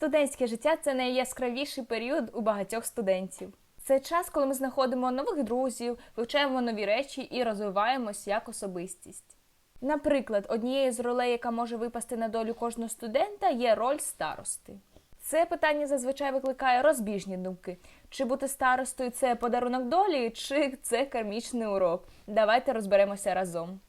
Студентське життя це найяскравіший період у багатьох студентів. Це час, коли ми знаходимо нових друзів, вивчаємо нові речі і розвиваємось як особистість. Наприклад, однією з ролей, яка може випасти на долю кожного студента, є роль старости. Це питання зазвичай викликає розбіжні думки. Чи бути старостою це подарунок долі, чи це кармічний урок? Давайте розберемося разом.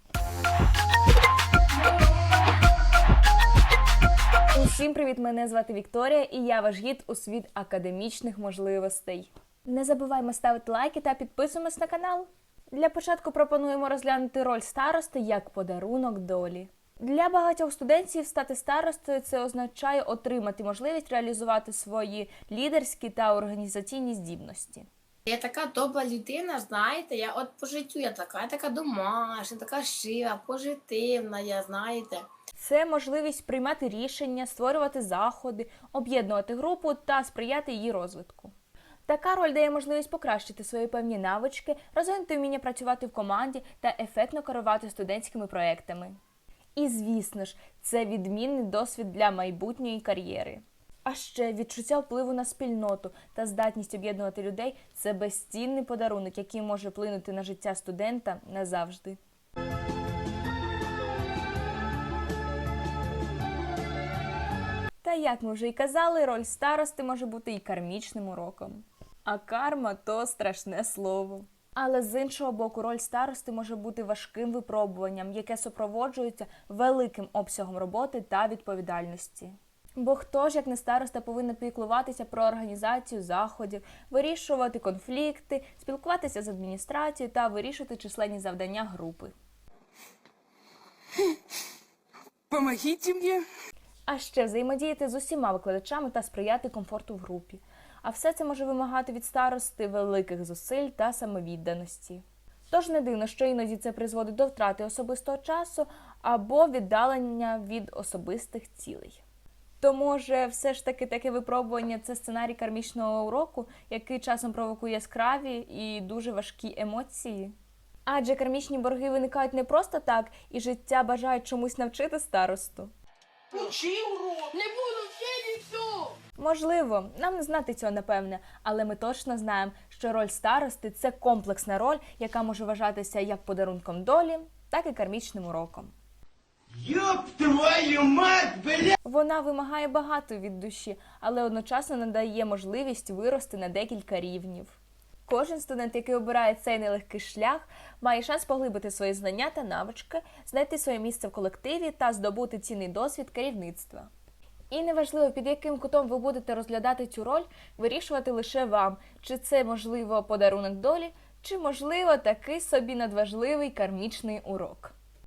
Усім привіт! Мене звати Вікторія, і я ваш гід у світ академічних можливостей. Не забуваймо ставити лайки та підписуємось на канал. Для початку пропонуємо розглянути роль старости як подарунок долі. Для багатьох студентів стати старостою це означає отримати можливість реалізувати свої лідерські та організаційні здібності. Я така добра людина, знаєте, я от по життю я така, я така домашня, така шива, позитивна, я знаєте. Це можливість приймати рішення, створювати заходи, об'єднувати групу та сприяти її розвитку. Така роль дає можливість покращити свої певні навички, розвинути вміння працювати в команді та ефектно керувати студентськими проектами. І, звісно ж, це відмінний досвід для майбутньої кар'єри. А ще відчуття впливу на спільноту та здатність об'єднувати людей це безцінний подарунок, який може вплинути на життя студента назавжди. Та як ми вже й казали, роль старости може бути і кармічним уроком. А карма то страшне слово. Але з іншого боку, роль старости може бути важким випробуванням, яке супроводжується великим обсягом роботи та відповідальності. Бо хто ж, як не староста, повинен піклуватися про організацію заходів, вирішувати конфлікти, спілкуватися з адміністрацією та вирішувати численні завдання групи. Помогите мне. А ще взаємодіяти з усіма викладачами та сприяти комфорту в групі. А все це може вимагати від старости великих зусиль та самовідданості. Тож не дивно, що іноді це призводить до втрати особистого часу або віддалення від особистих цілей. То може, все ж таки таке випробування це сценарій кармічного уроку, який часом провокує яскраві і дуже важкі емоції. Адже кармічні борги виникають не просто так, і життя бажає чомусь навчити старосту. Учи урок. Не буду вчити все! Можливо, нам не знати цього напевне, але ми точно знаємо, що роль старости це комплексна роль, яка може вважатися як подарунком долі, так і кармічним уроком. Ёб твою мать, бля! Вона вимагає багато від душі, але одночасно надає можливість вирости на декілька рівнів. Кожен студент, який обирає цей нелегкий шлях, має шанс поглибити свої знання та навички, знайти своє місце в колективі та здобути цінний досвід керівництва. І неважливо, під яким кутом ви будете розглядати цю роль, вирішувати лише вам, чи це можливо подарунок долі, чи можливо такий собі надважливий кармічний урок.